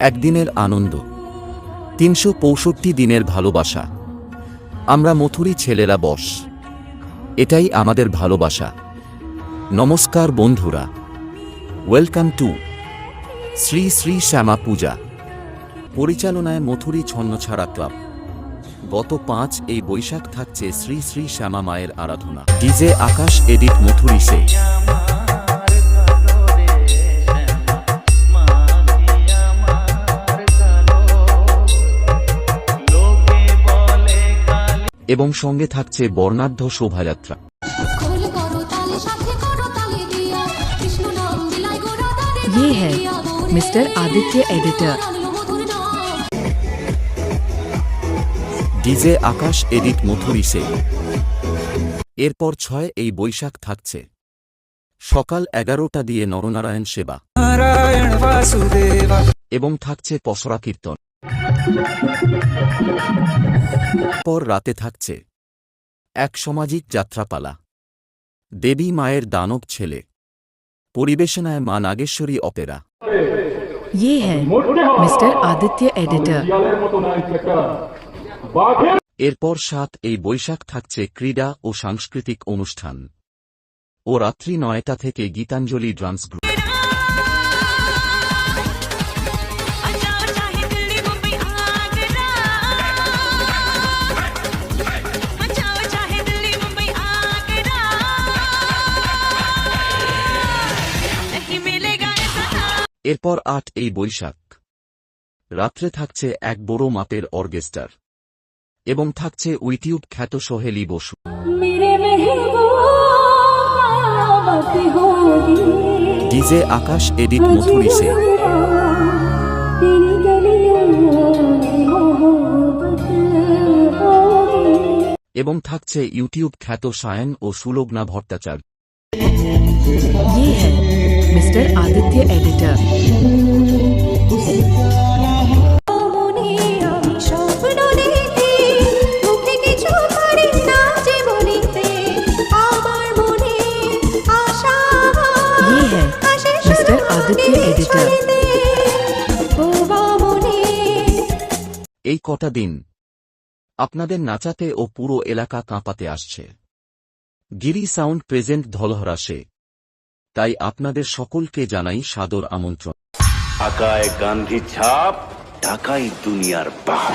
একদিনের আনন্দ। তিনশো পঁয়ষট্টি দিনের ভালোবাসা। আমরা মথুরি ছেলেরা বস। এটাই আমাদের ভালোবাসা। নমস্কার বন্ধুরা। Welcome to Shri Shri Shyama Puja. পরিচালনায় মথুরি ছন্নছাড়া ক্লাব। গত পাঁচ এই বৈশাখ থাকছে শ্রী শ্রী শ্যামা মায়ের আরাধনা। ডিজে আকাশ এডিট মথুরি সে। এবং সঙ্গে থাকছে বর্ণাঢ্য শোভাযাত্রা খোল করো তালে সাথে করো তালে দিয়া কৃষ্ণ নাম দিলাই গোরা তারে ये है मिस्टर आदित्य एडिटर মধুর নাম ডিজে আকাশ এডিট মথুরি সে এরপর ছয় এই বৈশাখ থাকছে সকাল এগারোটা দিয়ে নরনারায়ণ সেবা नारायण वासुदेव এবং থাকছে পসরা কীর্তন পর রাতে থাকছে এক সামাজিক যাত্রাপালা দেবী মায়ের দানব ছেলে পরিবেশনায় মা নাগেশ্বরী অপেরা ये है मिस्टर आदित्य एडिटर এরপর সাত এই বৈশাখ থাকছে ক্রীড়া ও সাংস্কৃতিক অনুষ্ঠান ও রাত্রি নয়টা থেকে গীতাঞ্জলি ডান্স গ্রুপ এরপর আট এই বৈশাখ। রাত্রে থাকছে এক বড় মাপের অর্কেস্টার। এবং থাকছে উইটিউব খ্যাত সোহেলি বসু। ডিজে আকাশ এডিট মথুরি সে এবং থাকছে ইউটিউব খ্যাত সায়ন ও Sulagna Bhattacharya. Mr. Aditya Editor. এই কটা দিন আপনাদের নাচাতে ও পুরো এলাকা কাঁপাতে আসছে। গিরি সাউন্ড প্রেজেন্ট ধলহরাসে। তাই আপনাদের সকলকে জানাই সাদর আমন্ত্রণ। ঢাকায় গান্ধী ছাপ ঢাকাই দুনিয়ার বাপ